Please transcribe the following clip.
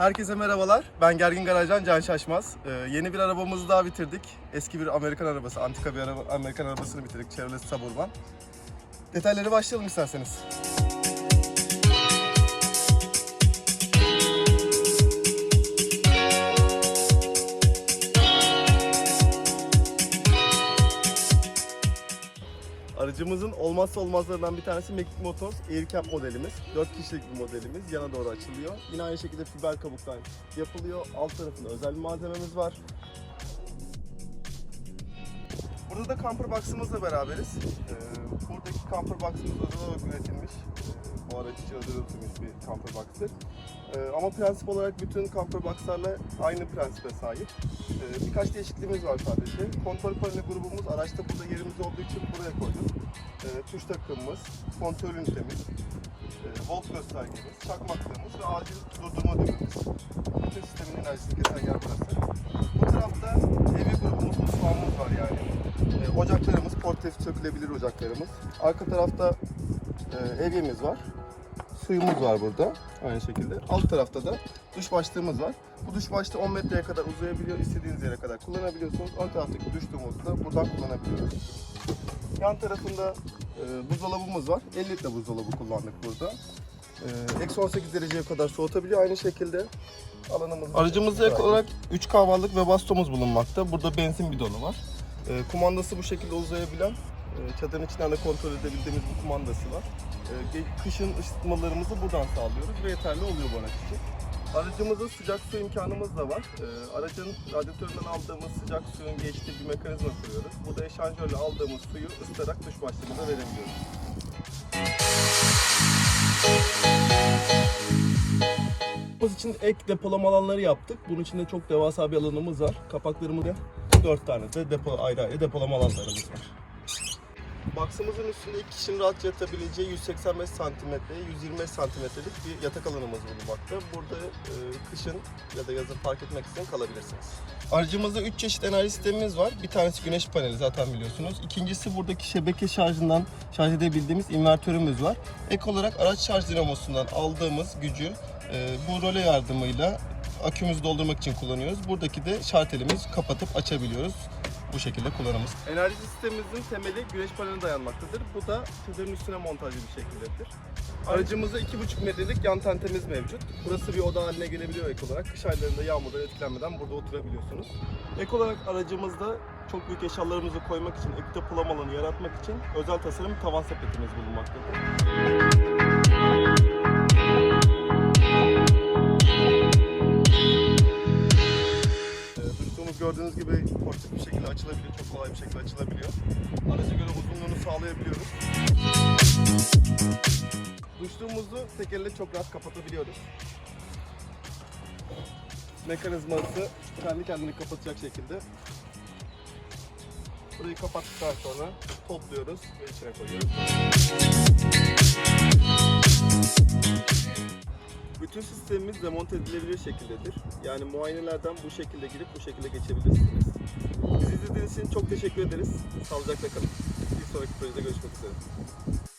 Herkese merhabalar. Ben Gergin Garaj'dan Can Şaşmaz. Ee, yeni bir arabamızı daha bitirdik. Eski bir Amerikan arabası, antika bir araba, Amerikan arabasını bitirdik. Chevrolet Suburban. Detayları başlayalım isterseniz. Aracımızın olmazsa olmazlarından bir tanesi Mekik Motors Aircap modelimiz. 4 kişilik bir modelimiz. Yana doğru açılıyor. Yine aynı şekilde fiber kabuktan yapılıyor. Alt tarafında özel bir malzememiz var. Burada da camper box'ımızla beraberiz. Ee, buradaki camper box'ımız özel olarak üretilmiş. Özel üretilmiş bir camper box'tır. Ee, ama prensip olarak bütün camper box'larla aynı prensibe sahip. Ee, birkaç değişikliğimiz var sadece. Kontrol paneli grubumuz araçta burada yerimiz olduğu için buraya koyduk. Ee, tuş takımımız, kontrol ünitemiz, e, volt göstergemiz, çakmaklığımız ve acil durdurma düğmemiz. Bütün sistemin enerjisini kesen yer burası. Bu tarafta evi grubumuz, mutfağımız var yani. E, ocaklarımız, portatif sökülebilir ocaklarımız. Arka tarafta e, evyemiz var. Suyumuz var burada aynı şekilde. Alt tarafta da duş başlığımız var. Bu duş başlığı 10 metreye kadar uzayabiliyor. İstediğiniz yere kadar kullanabiliyorsunuz. Ön taraftaki duş dumumuzu da buradan kullanabiliyoruz. Yan tarafında e, buzdolabımız var. 50 litre buzdolabı kullandık burada. E, Eksi 18 dereceye kadar soğutabiliyor aynı şekilde. Alanımız Aracımızda ek olarak 3 kahvalık ve bastomuz bulunmakta. Burada benzin bidonu var. E, kumandası bu şekilde uzayabilen, çadırın içinden de kontrol edebildiğimiz bir kumandası var. E, ge- kışın ısıtmalarımızı buradan sağlıyoruz ve yeterli oluyor bu araç için. Aracımızda sıcak su imkanımız da var. E, aracın radyatöründen aldığımız sıcak suyun geçtiği bir mekanizma kuruyoruz. Burada eşanjörle aldığımız suyu ısıtarak duş başlığımıza verebiliyoruz. Arabamız için ek depolama alanları yaptık. Bunun içinde çok devasa bir alanımız var. Kapaklarımız da 4 tane de depo, ayrı ayrı depolama alanlarımız var. Box'ımızın üstünde iki kişinin rahatça yatabileceği 185 santimetre, 125 santimetrelik bir yatak alanımız bulunmakta. Burada e, kışın ya da yazın park etmek için kalabilirsiniz. Aracımızda 3 çeşit enerji sistemimiz var. Bir tanesi güneş paneli zaten biliyorsunuz. İkincisi buradaki şebeke şarjından şarj edebildiğimiz invertörümüz var. Ek olarak araç şarj dinamosundan aldığımız gücü e, bu role yardımıyla akümüzü doldurmak için kullanıyoruz. Buradaki de şartelimiz kapatıp açabiliyoruz. Bu şekilde kullanımız. Enerji sistemimizin temeli güneş paneline dayanmaktadır. Bu da çadırın üstüne montajlı bir şekildedir. Aracımızda 2,5 metrelik yan tentemiz mevcut. Burası bir oda haline gelebiliyor ek olarak. Kış aylarında yağmurdan etkilenmeden burada oturabiliyorsunuz. Ek olarak aracımızda çok büyük eşyalarımızı koymak için, ek depolama alanı yaratmak için özel tasarım tavan sepetimiz bulunmaktadır. Gördüğünüz gibi portatif bir şekilde açılabiliyor. Çok kolay bir şekilde açılabiliyor. Araca göre uzunluğunu sağlayabiliyoruz. Duşluğumuzu tek elle çok rahat kapatabiliyoruz. Mekanizması kendi kendini kapatacak şekilde. Burayı kapattıktan sonra topluyoruz ve içine koyuyoruz. Sistemimiz demonte edilebilir şekildedir. Yani muayenelerden bu şekilde girip bu şekilde geçebilirsiniz. Bizi izlediğiniz için çok teşekkür ederiz. Sağlıcakla kalın. Bir sonraki projede görüşmek üzere.